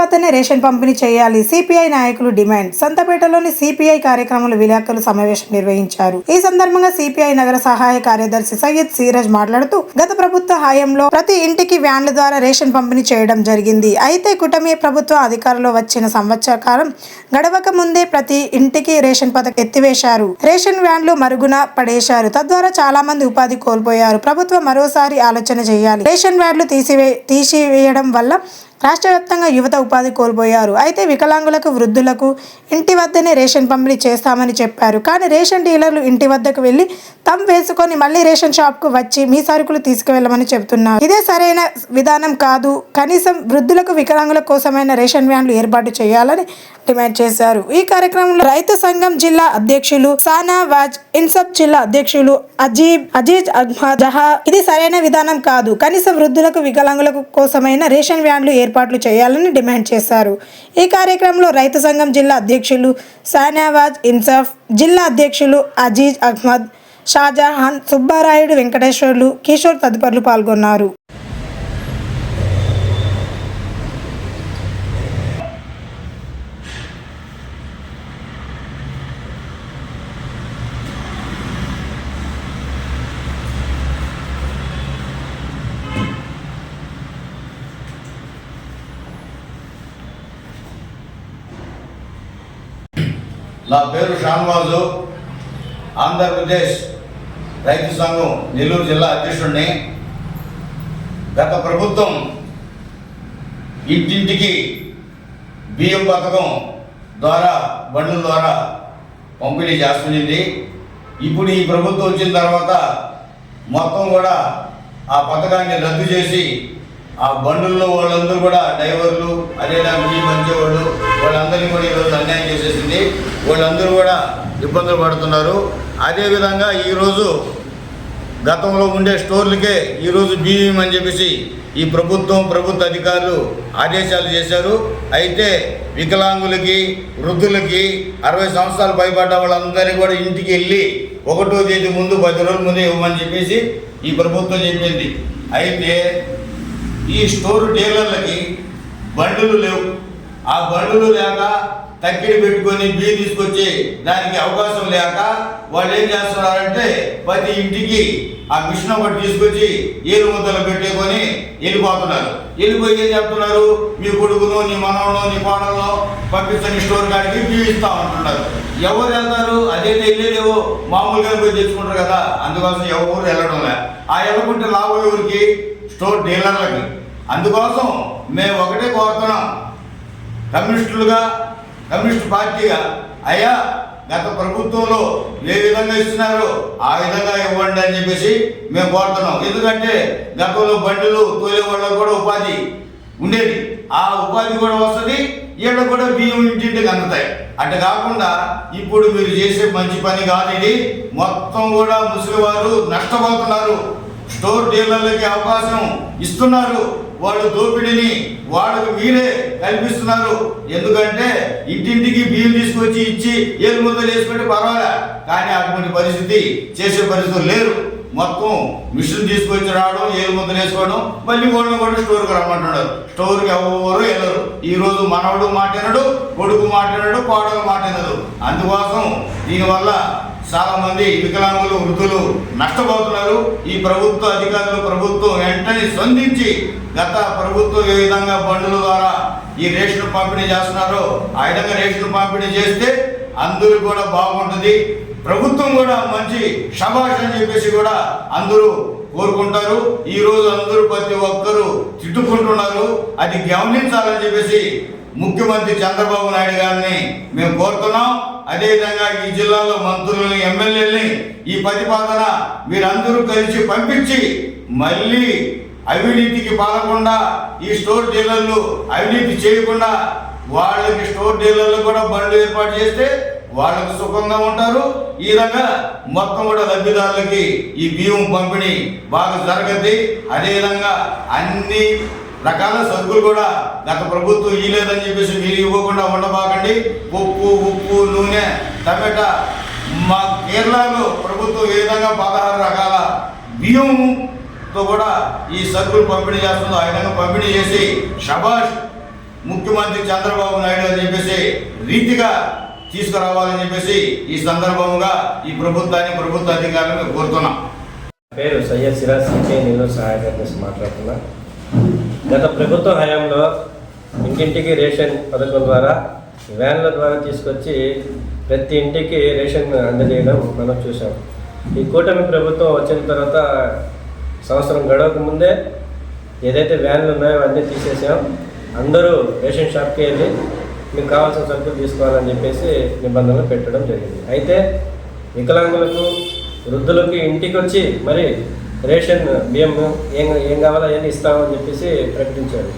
వద్దనే రేషన్ పంపిణీ చేయాలి. సిపిఐ నాయకులు డిమాండ్. సంతపేటలోని సిపిఐ కార్యక్రమంలో విలేకరులు సమావేశం నిర్వహించారు. ఈ సందర్భంగా సిపిఐ నగర సహాయ కార్యదర్శి సయ్యద్ సీరజ్ మాట్లాడుతూ గత ప్రభుత్వ హయాంలో ప్రతి ఇంటికి వ్యాన్ల ద్వారా రేషన్ పంపిణీ చేయడం జరిగింది. అయితే కుటమి ప్రభుత్వం అధికారంలో వచ్చిన సంవత్సర కాలం గడవక ముందే ప్రతి ఇంటికి రేషన్ పథకం ఎత్తివేశారు. రేషన్ వ్యాన్లు మరుగున పడేశారు. తద్వారా చాలా మంది ఉపాధి కోల్పోయారు. ప్రభుత్వం మరోసారి ఆలోచన చేయాలి. రేషన్ వ్యాన్లు తీసివే తీసివేయడం వల్ల రాష్ట్ర వ్యాప్తంగా యువత ఉపాధి కోల్పోయారు. అయితే వికలాంగులకు వృద్ధులకు ఇంటి వద్దనే రేషన్ పంపిణీ చేస్తామని చెప్పారు. కానీ రేషన్ డీలర్లు ఇంటి వద్దకు వెళ్ళి తమ్ వేసుకొని మళ్ళీ రేషన్ షాప్కు వచ్చి మీ సరుకులు తీసుకువెళ్ళమని చెబుతున్నారు. ఇదే సరైన విధానం కాదు. కనీసం వృద్ధులకు వికలాంగుల కోసమైన రేషన్ వ్యాన్లు ఏర్పాటు చేయాలని డిమాండ్ చేశారు. ఈ కార్యక్రమంలో రైతు సంఘం జిల్లా అధ్యక్షులు సానా వాజ్ ఇన్సబ్ జిల్లా అధ్యక్షులు అజీబ్ అజీజ్ అహ్మద్ జహా. ఇది సరైన విధానం కాదు. కనీసం వృద్ధులకు వికలాంగులకు కోసమైన రేషన్ వ్యాన్లు ఏర్పాట్లు చేయాలని డిమాండ్ చేశారు. ఈ కార్యక్రమంలో రైతు సంఘం జిల్లా అధ్యక్షులు సానావాజ్ ఇన్సాఫ్ జిల్లా అధ్యక్షులు అజీజ్ అహ్మద్ షాజహాన్ సుబ్బారాయుడు వెంకటేశ్వర్లు కిషోర్ తదితరులు పాల్గొన్నారు. నా పేరు షాన్వాజు. ఆంధ్రప్రదేశ్ రైతు సంఘం నెల్లూరు జిల్లా అధ్యక్షుడిని. గత ప్రభుత్వం ఇంటింటికి బియ్యం పథకం ద్వారా బండ్ల ద్వారా పంపిణీ చేస్తుంది ఇప్పుడు ఈ ప్రభుత్వం వచ్చిన తర్వాత మొత్తం కూడా ఆ పథకాన్ని రద్దు చేసి ఆ బండుల్లో వాళ్ళందరూ కూడా డ్రైవర్లు అదేలా మీ మంచి వాళ్ళు వాళ్ళందరినీ కూడా ఈరోజు అన్యాయం చేసేసింది. వాళ్ళందరూ కూడా ఇబ్బందులు పడుతున్నారు. అదేవిధంగా ఈరోజు గతంలో ఉండే స్టోర్లకే ఈరోజు బియ్యం అని చెప్పేసి ఈ ప్రభుత్వం ప్రభుత్వ అధికారులు ఆదేశాలు చేశారు. అయితే వికలాంగులకి వృద్ధులకి అరవై సంవత్సరాలు భయపడ్డ వాళ్ళందరికీ కూడా ఇంటికి వెళ్ళి ఒకటో తేదీ ముందు పది రోజుల ముందే ఇవ్వమని చెప్పేసి ఈ ప్రభుత్వం చెప్పింది. అయితే ఈ స్టోర్ డీలర్లకి బండ్లు లేవు. ఆ బండ్లు లేక తక్కిడి పెట్టుకొని బియ్యం తీసుకొచ్చి దానికి అవకాశం లేక వాళ్ళు ఏం చేస్తున్నారంటే ప్రతి ఇంటికి ఆ మిషన్ ఒకటి తీసుకొచ్చి ఏలు ముద్దలు పెట్టుకొని వెళ్ళిపోతున్నారు. వెళ్ళిపోయి ఏం చెప్తున్నారు? మీ కొడుకును నీ మనవను నీ కోడలను పంపించని స్టోర్ కాడికి బియ్యం ఇస్తాం అంటున్నారు ఎవరు వెళ్తారు? అదే వెళ్ళేదేవో మామూలుగా పోయి తెచ్చుకుంటారు కదా. అందుకోసం ఎవరు వెళ్ళడం లే. ఆ వెళ్ళకుంటే లాభం ఎవరికి? స్టోర్ డీలర్లకి. అందుకోసం మేము ఒకటే కోరుతున్నాం. కమ్యూనిస్టులుగా కమ్యూనిస్ట్ పార్టీగా అయ్యా గత ప్రభుత్వంలో ఏ విధంగా ఇస్తున్నారో ఆ విధంగా ఇవ్వండి అని చెప్పేసి మేము కోరుతున్నాం. ఎందుకంటే గతంలో బండ్లు తోలే వాళ్ళకు కూడా ఉపాధి ఉండేది. ఆ ఉపాధి కూడా వస్తుంది ఈడ కూడా బియ్యం ఇంటింటికి అందుతాయి. అటు కాకుండా ఇప్పుడు మీరు చేసే మంచి పని కాదు ఇది. మొత్తం కూడా ముసలివారు నష్టపోతున్నారు. స్టోర్ డీలర్లకి అవకాశం ఇస్తున్నారు. వాళ్ళు దోపిడీని వాళ్ళకు వీరే కల్పిస్తున్నారు. ఎందుకంటే ఇంటింటికి బియ్యం తీసుకొచ్చి ఇచ్చి ఏలు ముద్దలు వేసుకుంటే పర్వాలే. కానీ అటువంటి పరిస్థితి చేసే పరిస్థితులు లేరు. మొత్తం మిషన్ తీసుకొచ్చి రావడం ఏలు ముద్దలు వేసుకోవడం మళ్ళీ వాళ్ళని కూడా స్టోర్కి రమ్మంటున్నారు. స్టోర్కి ఎవరు వెళ్ళరు. ఈ రోజు మనవడు మాట్లాడడు కొడుకు మాట్లాడడు కోడలు మాట్లాడదు అందుకోసం దీనివల్ల చాలా మంది వికలాంగులు వృద్ధులు నష్టపోతున్నారు. ఈ ప్రభుత్వ అధికారులు ప్రభుత్వం వెంటనే స్పందించి గత ప్రభుత్వం ఏ విధంగా బండ్ల ద్వారా ఈ రేషన్ పంపిణీ చేస్తున్నారో ఆ విధంగా రేషన్ పంపిణీ చేస్తే అందరూ కూడా బాగుంటుంది. ప్రభుత్వం కూడా మంచి షబాష్ అని చెప్పేసి కూడా అందరూ కోరుకుంటారు. ఈ రోజు అందరూ ప్రతి ఒక్కరూ తిట్టుకుంటున్నారు. అది గమనించాలని చెప్పేసి ముఖ్యమంత్రి చంద్రబాబు నాయుడు గారిని మేము కోరుతున్నాం. అదేవిధంగా ఈ జిల్లాలో మంత్రులని ఎమ్మెల్యేలని ఈ ప్రతిపాదన మీరందరూ కలిసి పంపించి మళ్ళీ అవినీతికి పాలకుండా ఈ స్టోర్ డీలర్లు అవినీతి చేయకుండా వాళ్ళకి స్టోర్ డీలర్లు కూడా బండ్లు ఏర్పాటు చేస్తే వాళ్ళకు సుఖంగా ఉంటారు. ఈ విధంగా మొత్తం కూడా లబ్ధిదారులకి ఈ బియ్యం పంపిణీ బాగా జరగద్ది. అదేవిధంగా అన్ని రకాల సరుకులు కూడా గత ప్రభుత్వం ఇవ్వలేదని చెప్పేసి మీరు ఇవ్వకుండా ఉండబాకండి. ఉప్పు ఉప్పు నూనె టమాటా. మా కేరళలో ప్రభుత్వం ఏ విధంగా పదహారు రకాల బియ్యంతో కూడా ఈ సరుకులు పంపిణీ చేస్తుందో ఆ విధంగా పంపిణీ చేసి షబాష్ ముఖ్యమంత్రి చంద్రబాబు నాయుడు అని చెప్పేసి రీతిగా తీసుకురావాలని చెప్పేసి ఈ సందర్భంగా ఈ ప్రభుత్వాన్ని ప్రభుత్వ అధికారులను కోరుతున్నాం. పేరు సయ్యద్ సిరాజ్ సికే నేను సహాయ మాట్లాడుతున్నా. గత ప్రభుత్వ హయాంలో ఇంటింటికి రేషన్ పథకం ద్వారా వ్యాన్ల ద్వారా తీసుకొచ్చి ప్రతి ఇంటికి రేషన్ అందజేయడం మనం చూసాం ఈ కూటమి ప్రభుత్వం వచ్చిన తర్వాత సంవత్సరం గడవక ముందే ఏదైతే వ్యాన్లు ఉన్నాయో అవన్నీ తీసేసాం. అందరూ రేషన్ షాప్కి వెళ్ళి మీకు కావాల్సిన సరుకులు తీసుకోవాలని చెప్పేసి నిబంధనలు పెట్టడం జరిగింది. అయితే వికలాంగులకు వృద్ధులకు ఇంటికి వచ్చి మరి రేషన్ బియ్యం ఏం ఏం కావాలో ఏం ఇస్తామని చెప్పేసి ప్రకటించారు.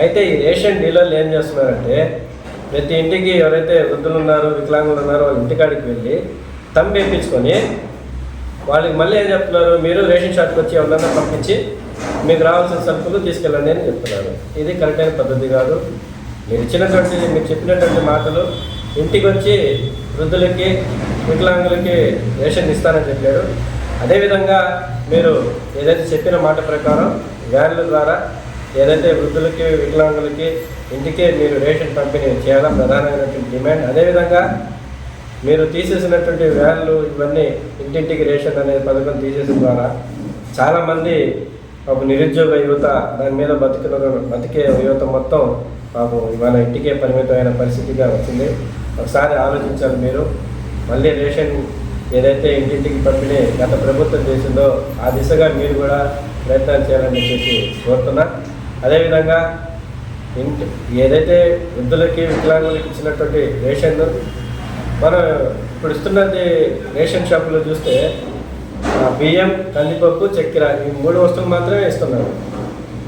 అయితే ఈ రేషన్ డీలర్లు ఏం చేస్తున్నారంటే ప్రతి ఇంటికి ఎవరైతే వృద్ధులు ఉన్నారో వికలాంగులు ఉన్నారో వాళ్ళ ఇంటికాడికి వెళ్ళి తమ్ వేయించుకొని వాళ్ళకి మళ్ళీ ఏం చెప్తున్నారు మీరు రేషన్ షాప్కి వచ్చి ఎవరన్నా పంపించి మీకు రావాల్సిన సరుకులు తీసుకెళ్ళండి అని చెప్తున్నారు. ఇది కరెక్ట్ అయిన పద్ధతి కాదు. మీరు ఇచ్చినటువంటి మీరు చెప్పినటువంటి మాటలు ఇంటికి వచ్చి వృద్ధులకి వికలాంగులకి రేషన్ ఇస్తానని చెప్పాడు అదేవిధంగా మీరు ఏదైతే చెప్పిన మాట ప్రకారం వ్యాన్ల ద్వారా ఏదైతే వృద్ధులకి వికలాంగులకి ఇంటికే మీరు రేషన్ పంపిణీ చేయడం ప్రధానమైనటువంటి డిమాండ్. అదేవిధంగా మీరు తీసేసినటువంటి వ్యాన్లు ఇవన్నీ ఇంటింటికి రేషన్ అనే పథకం తీసేసిన ద్వారా చాలామంది ఒక నిరుద్యోగ యువత దాని మీద బతికిన బతికే యువత మొత్తం మాకు ఇవాళ ఇంటికే పరిమితమైన పరిస్థితిగా వచ్చింది. ఒకసారి ఆలోచించాలి మీరు. మళ్ళీ రేషన్ ఏదైతే ఇంటింటికి పంపిణీ గత ప్రభుత్వం చేసిందో ఆ దిశగా మీరు కూడా ప్రయత్నాలు చేయాలని చెప్పేసి కోరుతున్నా. అదేవిధంగా ఇంటి ఏదైతే వృద్ధులకి వికలాంగులకి ఇచ్చినటువంటి రేషన్ మనం ఇప్పుడు ఇస్తున్నది రేషన్ షాపులో చూస్తే బియ్యం కందిపప్పు చక్కెర ఈ మూడు వస్తువులు మాత్రమే ఇస్తున్నారు.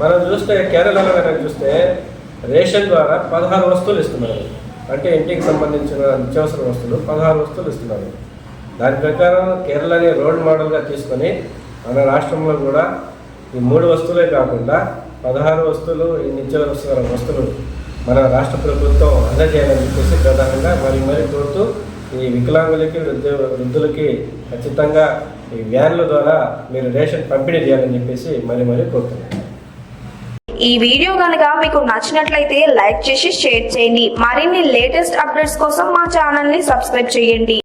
మనం చూస్తే కేరళలో కనుక చూస్తే రేషన్ ద్వారా పదహారు వస్తువులు ఇస్తున్నారు. అంటే ఇంటికి సంబంధించిన నిత్యావసర వస్తువులు పదహారు వస్తువులు ఇస్తున్నారు. దాని ప్రకారం కేరళని రోల్ మోడల్గా తీసుకొని మన రాష్ట్రంలో కూడా ఈ మూడు వస్తువులే కాకుండా పదహారు వస్తువులు ఈ నిత్యావసర వస్తువులు మన రాష్ట్ర ప్రభుత్వం అందజేయాలని చెప్పేసి ప్రధానంగా మరి మరి కోరుతూ ఈ వికలాంగులకి వృద్ధు వృద్ధులకి ఖచ్చితంగా ఈ వ్యాన్ల ద్వారా మీరు రేషన్ పంపిణీ చేయాలని చెప్పేసి మరి మరి కోరుతున్నాను ఈ వీడియో కనుక మీకు నచ్చినట్లయితే లైక్ చేసి షేర్ చేయండి. మరిన్ని లేటెస్ట్ అప్డేట్స్ కోసం మా ఛానల్ని సబ్స్క్రైబ్ చేయండి.